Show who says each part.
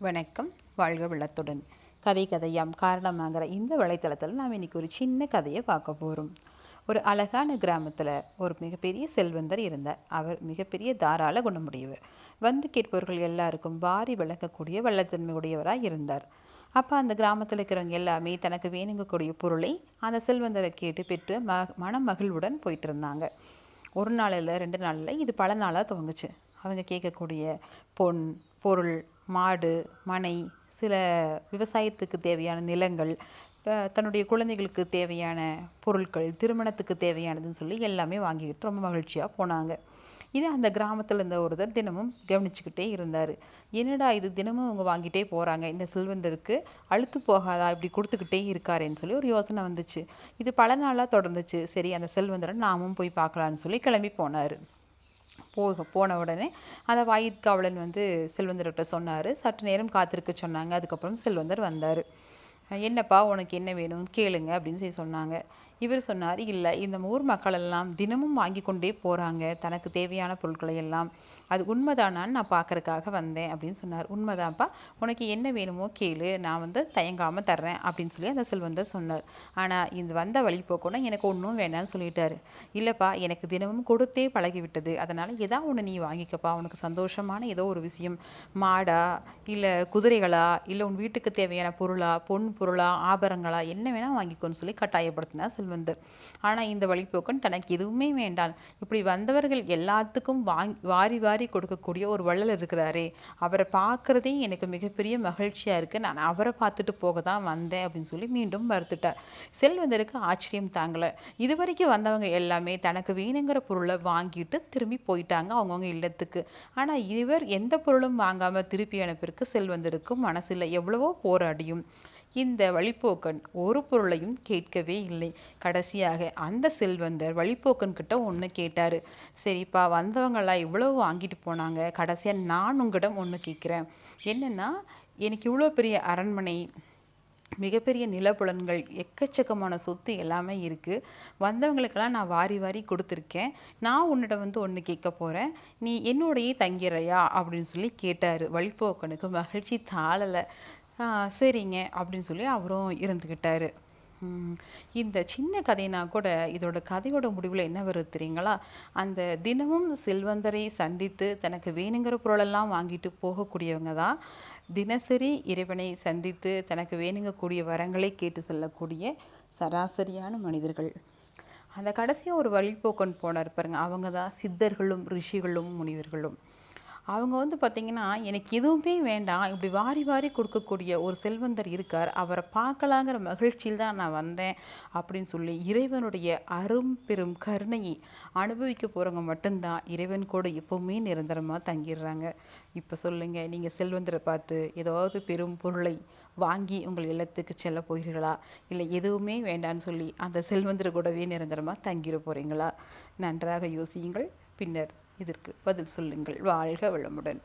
Speaker 1: வணக்கம் வாழ்க வளத்துடன். கதை கதையாம் காரணமாகிற இந்த வலைத்தளத்தில் நாம் இன்றைக்கி ஒரு சின்ன கதையை பார்க்க போகிறோம் ஒரு அழகான கிராமத்தில் ஒரு மிகப்பெரிய செல்வந்தர் இருந்தார். அவர் மிகப்பெரிய தாராள குணமுடையவர். வந்து கேட்பவர்கள் எல்லாருக்கும் வாரி விளக்கக்கூடிய வல்லத்தன்மையுடையவராக இருந்தார். அப்போ அந்த கிராமத்தில் இருக்கிறவங்க எல்லாமே தனக்கு வேணுங்கக்கூடிய பொருளை அந்த செல்வந்தரை கேட்டு பெற்று ம மன மகிழ்வுடன் போயிட்டு இருந்தாங்க. ஒரு நாளில் ரெண்டு நாளில் இது பல நாளாக துவங்குச்சு. அவங்க கேட்கக்கூடிய பொன் பொருள் மாடு மனை சில விவசாயத்துக்கு தேவையான நிலங்கள் இப்போ தன்னுடைய குழந்தைகளுக்கு தேவையான பொருட்கள் திருமணத்துக்கு தேவையானதுன்னு சொல்லி எல்லாமே வாங்கிக்கிட்டு ரொம்ப மகிழ்ச்சியாக போனாங்க. இது அந்த கிராமத்தில் இருந்த ஒருத்தர் தினமும் கவனிச்சுக்கிட்டே இருந்தார். என்னடா இது தினமும் அவங்க வாங்கிட்டே போகிறாங்க இந்த செல்வந்தருக்கு அழுத்து போகாதா இப்படி கொடுத்துக்கிட்டே இருக்காரேன்னு சொல்லி ஒரு யோசனை வந்துச்சு. இது பல நாளாக தொடர்ந்துச்சு. சரி அந்த செல்வந்தரை நாமும் போய் பார்க்கலான்னு சொல்லி கிளம்பி போனார். போக போன உடனே அந்த வாயிற்காவலன் வந்து செல்வந்தர்கிட்ட சொன்னார். சற்று நேரம் காத்திருக்க சொன்னாங்க. அதுக்கப்புறம் செல்வந்தர் வந்தார். என்னப்பா உனக்கு என்ன வேணும்? கேளுங்க அப்படின்னு சொல்லி சொன்னாங்க. இவர் சொன்னார் இல்லை இந்த ஊர் மக்கள் எல்லாம் தினமும் வாங்கி கொண்டே போகிறாங்க தனக்கு தேவையான பொருட்களை எல்லாம். அது உண்மைதானான்னு நான் பார்க்கறக்காக வந்தேன் அப்படின்னு சொன்னார். உண்மைதான்ப்பா. உனக்கு என்ன வேணுமோ கேளு. நான் வந்து தயங்காமல் தர்றேன் அப்படின்னு சொல்லி அந்த செல்வந்தர் சொன்னார். ஆனால் இந்த வந்த வழி போக்கணும் எனக்கு ஒன்றும் வேணாம்னு சொல்லிட்டாரு. இல்லைப்பா எனக்கு தினமும் கொடுத்தே பழகிவிட்டது. அதனால் எதா ஒன்று நீ வாங்கிக்கப்பா. உனக்கு சந்தோஷமான ஏதோ ஒரு விஷயம். மாடா இல்லை குதிரைகளா இல்லை உன் வீட்டுக்கு தேவையான பொருளா பொன் பொருளா ஆபரங்களா என்ன வேணால் வாங்கிக்கோன்னு சொல்லி வந்து. செல்வந்தர் ஆனால் இந்த வழிபோக்கன் தனக்கு எதுவுமே வேண்டாம். இப்படி வந்தவர்கள் எல்லாத்துக்கும் வாங்கி வாரி வாரி கொடுக்கக்கூடிய ஒரு வள்ளல் இருக்கிறாரே. அவரை பார்க்குறதே எனக்கு மிகப்பெரிய மகிழ்ச்சியாக இருக்குது நான் அவரை பார்த்துட்டு போக தான் வந்தேன் அப்படின்னு சொல்லி மீண்டும் மறுத்துட்டார். செல்வந்தருக்கு ஆச்சரியம் தாங்கலை. இது வரைக்கும் வந்தவங்க எல்லாமே தனக்கு வேணுங்கிற பொருளை வாங்கிட்டு திரும்பி போயிட்டாங்க அவங்கவுங்க இல்லத்துக்கு. ஆனால் இவர் எந்த பொருளும் வாங்காமல் திருப்பி அனுப்பிற்கு செல்வந்தருக்கு மனசில் எவ்வளவோ போராடியும். இந்த வழிப்போக்கன் ஒரு பொருளையும் கேட்கவே இல்லை. கடைசியாக அந்த செல்வந்தர் வழிப்போக்கன் கிட்ட ஒன்று கேட்டார். சரிப்பா வந்தவங்களாம் இவ்வளோ வாங்கிட்டு போனாங்க. கடைசியாக நான் உங்களிடம் ஒன்று கேட்குறேன். என்னென்னா எனக்கு இவ்வளோ பெரிய அரண்மனை மிகப்பெரிய நிலப்புலன்கள் எக்கச்சக்கமான சொத்து எல்லாமே இருக்குது வந்தவங்களுக்கெல்லாம் நான் வாரி வாரி கொடுத்துருக்கேன். நான் உன்னிடம் வந்து ஒன்று கேட்க போகிறேன் நீ என்னோடையே தங்கிறையா அப்படின்னு சொல்லி கேட்டார். வழிப்போக்கனுக்கு மகிழ்ச்சி தாழலை. சரிங்க அப்படின்னு சொல்லி அவரும் இருந்துக்கிட்டார் இந்த சின்ன கதைனா கூட இதோட கதையோட முடிவில் என்ன வருது தெரியுங்களா? அந்த தினமும் செல்வந்தரை சந்தித்து தனக்கு வேணுங்கிற பொருளெல்லாம் வாங்கிட்டு போகக்கூடியவங்க தான் தினசரி இறைவனை சந்தித்து தனக்கு வேணுங்கக்கூடிய வரங்களை கேட்டு செல்லக்கூடிய சராசரியான மனிதர்கள். அந்த கடைசியாக ஒரு வழிபோக்கன் போனார் பாருங்க அவங்க தான் சித்தர்களும் ரிஷிகளும் முனிவர்களும். அவங்க வந்து பார்த்திங்கன்னா எனக்கு எதுவுமே வேண்டாம். இப்படி வாரி வாரி கொடுக்கக்கூடிய ஒரு செல்வந்தர் இருக்கார். அவரை பார்க்கலாங்கிற மகிழ்ச்சியில் தான் நான் வந்தேன். அப்படின்னு சொல்லி இறைவனுடைய அரும் பெரும் கருணையை அனுபவிக்க போகிறவங்க மட்டும்தான். இறைவன் கூட எப்போவுமே நிரந்தரமாக தங்கிடுறாங்க. இப்போ சொல்லுங்கள் நீங்கள் செல்வந்தரை பார்த்து ஏதாவது பெரும் பொருளை வாங்கி உங்கள் இல்லத்துக்கு செல்ல போகிறீர்களா? இல்லை எதுவுமே வேண்டான்னு சொல்லி அந்த செல்வந்தர் கூடவே நிரந்தரமாக தங்கிட போகிறீங்களா நன்றாக யோசியுங்கள். பின்னர் இதற்கு பதில் சொல்லுங்கள். வாழ்க வளமுடன்.